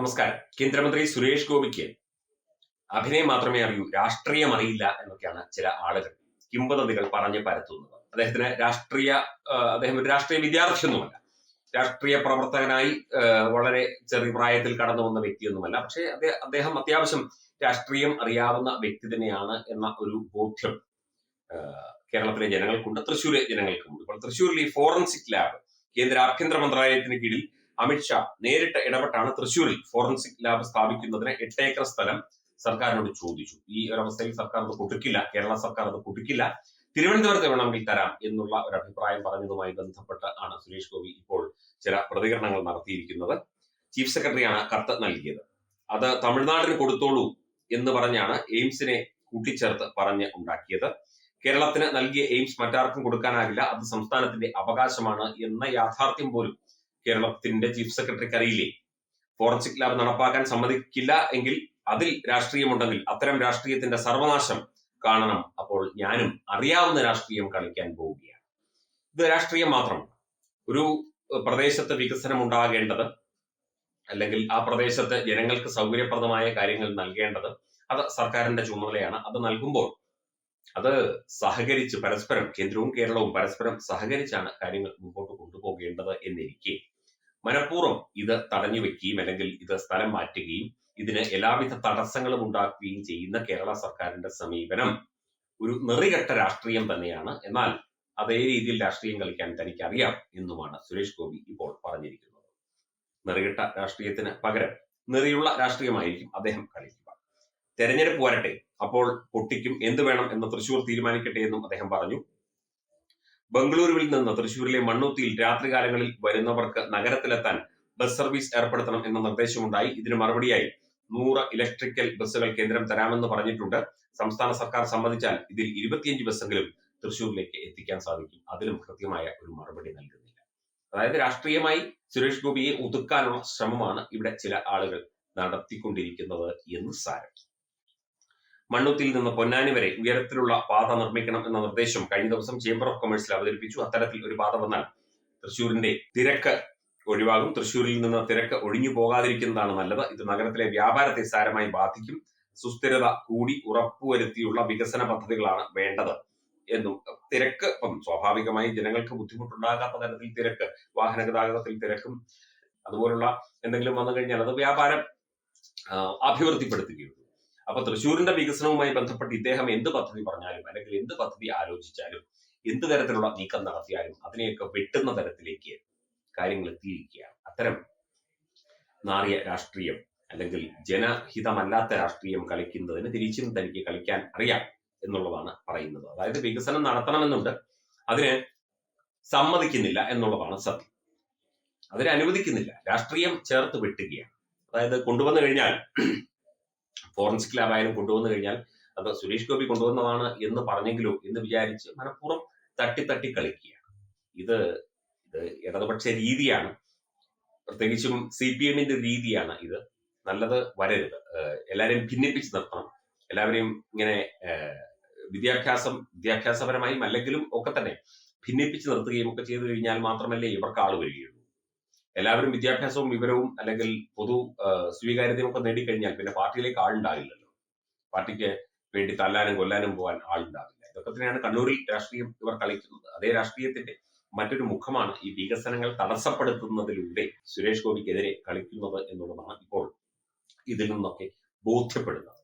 നമസ്കാരം. കേന്ദ്രമന്ത്രി സുരേഷ് ഗോപിക്ക് അഭിനയം മാത്രമേ അറിയൂ രാഷ്ട്രീയം അറിയില്ല എന്നൊക്കെയാണ് ചില ആളുകൾ കിംവദന്തികൾ പറഞ്ഞ് പരത്തുന്നത്. അദ്ദേഹത്തിന് രാഷ്ട്രീയ അദ്ദേഹം ഒരു രാഷ്ട്രീയ വിദ്യാർത്ഥിയൊന്നുമല്ല. രാഷ്ട്രീയ പ്രവർത്തകനായി വളരെ ചെറിയ പ്രായത്തിൽ കടന്നു വന്ന വ്യക്തിയൊന്നുമല്ല. പക്ഷേ അദ്ദേഹം അത്യാവശ്യം രാഷ്ട്രീയം അറിയാവുന്ന വ്യക്തി തന്നെയാണ് എന്ന ഒരു ബോധ്യം കേരളത്തിലെ ജനങ്ങൾക്കുണ്ട്. തൃശ്ശൂരിലെ ജനങ്ങൾക്കുണ്ട്. ഇപ്പോൾ തൃശ്ശൂരിൽ ഈ ഫോറൻസിക് ലാബ് കേന്ദ്ര ആഭ്യന്തര മന്ത്രാലയത്തിന് കീഴിൽ അമിത്ഷാ നേരിട്ട് ഇടപെട്ടാണ് തൃശൂരിൽ ഫോറൻസിക് ലാബ് സ്ഥാപിക്കുന്നതിന് എട്ട് ഏക്കർ സ്ഥലം സർക്കാരിനോട് ചോദിച്ചു. ഈ ഒരവസ്ഥയിൽ സർക്കാർ അത് കൊടുക്കില്ല കേരള സർക്കാർ അത് കൊടുക്കില്ല. തിരുവനന്തപുരത്ത് വേണമെങ്കിൽ തരാം എന്നുള്ള ഒരു അഭിപ്രായം പറഞ്ഞതുമായി ബന്ധപ്പെട്ട് ആണ് സുരേഷ് ഗോപി ഇപ്പോൾ ചില പ്രതികരണങ്ങൾ നടത്തിയിരിക്കുന്നത്. ചീഫ് സെക്രട്ടറിയാണ് കത്ത് നൽകിയത്. അത് തമിഴ്നാടിന് കൊടുത്തോളൂ എന്ന് പറഞ്ഞാണ് എയിംസിനെ കൂട്ടിച്ചേർത്ത് പറഞ്ഞ് ഉണ്ടാക്കിയത്. കേരളത്തിന് നൽകിയ എയിംസ് മറ്റാർക്കും കൊടുക്കാനാകില്ല അത് സംസ്ഥാനത്തിന്റെ അവകാശമാണ് എന്ന യാഥാർത്ഥ്യം പോലും കേരളത്തിന്റെ ചീഫ് സെക്രട്ടറിക്ക് അറിയില്ലേ? ഫോറൻസിക് ലാബ് നടപ്പാക്കാൻ സമ്മതിക്കില്ല എങ്കിൽ അതിൽ രാഷ്ട്രീയമുണ്ടെങ്കിൽ അത്തരം രാഷ്ട്രീയത്തിന്റെ സർവനാശം കാണണം. അപ്പോൾ ഞാനും അറിയാവുന്ന രാഷ്ട്രീയം കളിക്കാൻ പോവുകയാണ്. ഇത് രാഷ്ട്രീയം മാത്രമാണ് ഒരു പ്രദേശത്ത് വികസനം ഉണ്ടാകേണ്ടത് അല്ലെങ്കിൽ ആ പ്രദേശത്ത് ജനങ്ങൾക്ക് സൗകര്യപ്രദമായ കാര്യങ്ങൾ നൽകേണ്ടത് അത് സർക്കാരിന്റെ ചുമതലയാണ്. അത് നൽകുമ്പോൾ അത് സഹകരിച്ച് പരസ്പരം കേന്ദ്രവും കേരളവും പരസ്പരം സഹകരിച്ചാണ് കാര്യങ്ങൾ മുമ്പോട്ട് കൊണ്ടുപോകേണ്ടത് എന്നിരിക്കെ. മനഃപൂർവം ഇത് തടഞ്ഞു വെക്കുകയും അല്ലെങ്കിൽ ഇത് സ്ഥലം മാറ്റുകയും ഇതിന് എല്ലാവിധ തടസ്സങ്ങളും ഉണ്ടാക്കുകയും ചെയ്യുന്ന കേരള സർക്കാരിന്റെ സമീപനം ഒരു നെറികെട്ട രാഷ്ട്രീയം തന്നെയാണ്. എന്നാൽ അതേ രീതിയിൽ രാഷ്ട്രീയം കളിക്കാൻ തനിക്ക് അറിയാം എന്നുമാണ് സുരേഷ് ഗോപി ഇപ്പോൾ പറഞ്ഞിരിക്കുന്നത്. നെറികെട്ട രാഷ്ട്രീയത്തിന് പകരം നെറിയുള്ള രാഷ്ട്രീയമായിരിക്കും അദ്ദേഹം കളിക്കുക. തെരഞ്ഞെടുപ്പ് വരട്ടെ. അപ്പോൾ പൊട്ടിക്കും എന്ത് വേണം എന്ന് തൃശൂർ തീരുമാനിക്കട്ടെ എന്നും അദ്ദേഹം പറഞ്ഞു. ബംഗളൂരുവിൽ നിന്ന് തൃശൂരിലെ മണ്ണുത്തിയിൽ രാത്രികാലങ്ങളിൽ വരുന്നവർക്ക് നഗരത്തിലെത്താൻ ബസ് സർവീസ് ഏർപ്പെടുത്തണം എന്ന നിർദ്ദേശമുണ്ടായി. ഇതിന് മറുപടിയായി നൂറ് ഇലക്ട്രിക്കൽ ബസ്സുകൾ കേന്ദ്രം തരാമെന്ന് പറഞ്ഞിട്ടുണ്ട്. സംസ്ഥാന സർക്കാർ സമ്മതിച്ചാൽ ഇതിൽ ഇരുപത്തിയഞ്ച് ബസ്സെങ്കിലും തൃശൂരിലേക്ക് എത്തിക്കാൻ സാധിക്കും. അതിലും കൃത്യമായ ഒരു മറുപടി നൽകുന്നില്ല. അതായത് രാഷ്ട്രീയമായി സുരേഷ് ഗോപിയെ ഒതുക്കാനുള്ള ശ്രമമാണ് ഇവിടെ ചില ആളുകൾ നടത്തിക്കൊണ്ടിരിക്കുന്നത് എന്ന് സാരം. മണ്ണുത്തിൽ നിന്ന് പൊന്നാനി വരെ ഉയരത്തിലുള്ള പാത നിർമ്മിക്കണം എന്ന നിർദ്ദേശം കഴിഞ്ഞ ദിവസം ചേംബർ ഓഫ് കൊമേഴ്സിൽ അവതരിപ്പിച്ചു. അത്തരത്തിൽ ഒരു പാത വന്നാൽ തൃശൂരിന്റെ തിരക്ക് ഒഴിവാകും. തൃശൂരിൽ നിന്ന് തിരക്ക് ഒഴിഞ്ഞു പോകാതിരിക്കുന്നതാണ് നല്ലത്. ഇത് നഗരത്തിലെ വ്യാപാരത്തെ സാരമായി ബാധിക്കും. സുസ്ഥിരത കൂടി ഉറപ്പുവരുത്തിയുള്ള വികസന പദ്ധതികളാണ് വേണ്ടത് എന്നും തിരക്ക് ഇപ്പം സ്വാഭാവികമായി ജനങ്ങൾക്ക് ബുദ്ധിമുട്ടുണ്ടാകാത്ത തരത്തിൽ തിരക്ക് വാഹന ഗതാഗതത്തിൽ തിരക്കും അതുപോലുള്ള എന്തെങ്കിലും വന്നു കഴിഞ്ഞാൽ അത് വ്യാപാരം അഭിവൃദ്ധിപ്പെടുത്തുകയുള്ളൂ അപ്പൊ തൃശ്ശൂരിന്റെ വികസനവുമായി ബന്ധപ്പെട്ട് ഇദ്ദേഹം എന്ത് പദ്ധതി പറഞ്ഞാലും അല്ലെങ്കിൽ എന്ത് പദ്ധതി ആലോചിച്ചാലും എന്ത് തരത്തിലുള്ള നീക്കം നടത്തിയാലും അതിനെയൊക്കെ വെട്ടുന്ന തരത്തിലേക്ക് കാര്യങ്ങൾ എത്തിയിരിക്കുകയാണ്. അത്തരം നാറിയ രാഷ്ട്രീയം അല്ലെങ്കിൽ ജനഹിതമല്ലാത്ത രാഷ്ട്രീയം കളിക്കുന്നതിന് തിരിച്ചും തനിക്ക് കളിക്കാൻ അറിയാം എന്നുള്ളതാണ് പറയുന്നത്. അതായത് വികസനം നടത്തണമെന്നുണ്ട് അതിന് സമ്മതിക്കുന്നില്ല എന്നുള്ളതാണ് സത്യം. അതിനെ അനുവദിക്കുന്നില്ല. രാഷ്ട്രീയം ചേർത്ത് വെട്ടുകയാണ്. അതായത് കൊണ്ടുവന്നു കഴിഞ്ഞാൽ ഫോറൻസിക് ലാബായാലും കൊണ്ടുവന്നു കഴിഞ്ഞാൽ അത് സുരേഷ് ഗോപി കൊണ്ടുവന്നതാണ് എന്ന് പറഞ്ഞെങ്കിലും എന്ന് വിചാരിച്ച് മനഃപൂർവം തട്ടി തട്ടി കളിക്കുകയാണ്. ഇത് ഇത് ഇടതുപക്ഷ രീതിയാണ്. പ്രത്യേകിച്ചും സി പി എമ്മിന്റെ രീതിയാണ് ഇത്. നല്ലത് വരരുത്. എല്ലാവരെയും ഭിന്നിപ്പിച്ച് നിർത്തണം. എല്ലാവരെയും ഇങ്ങനെ വിദ്യാഭ്യാസം വിദ്യാഭ്യാസപരമായും അല്ലെങ്കിലും ഒക്കെ തന്നെ ഭിന്നിപ്പിച്ച് നിർത്തുകയും ഒക്കെ ചെയ്തു കഴിഞ്ഞാൽ മാത്രമല്ലേ ഇവർക്ക് ആൾ വരികയുള്ളൂ. എല്ലാവരും വിദ്യാഭ്യാസവും വിവരവും അല്ലെങ്കിൽ പൊതു സ്വീകാര്യതയും ഒക്കെ നേടിക്കഴിഞ്ഞാൽ പിന്നെ പാർട്ടിയിലേക്ക് ആളുണ്ടാകില്ലല്ലോ. പാർട്ടിക്ക് വേണ്ടി തല്ലാനും കൊല്ലാനും പോകാൻ ആളുണ്ടാവില്ല ഇതൊക്കെ തന്നെയാണ് കണ്ണൂരിൽ രാഷ്ട്രീയം ഇവർ കളിക്കുന്നത്. അതേ രാഷ്ട്രീയത്തിന്റെ മറ്റൊരു മുഖമാണ് ഈ വികസനങ്ങൾ തടസ്സപ്പെടുത്തുന്നതിലൂടെ സുരേഷ് ഗോപിക്കെതിരെ കളിക്കുന്നത് എന്നുള്ളതാണ് ഇപ്പോൾ ഇതിൽ നിന്നൊക്കെ ബോധ്യപ്പെടുന്നത്.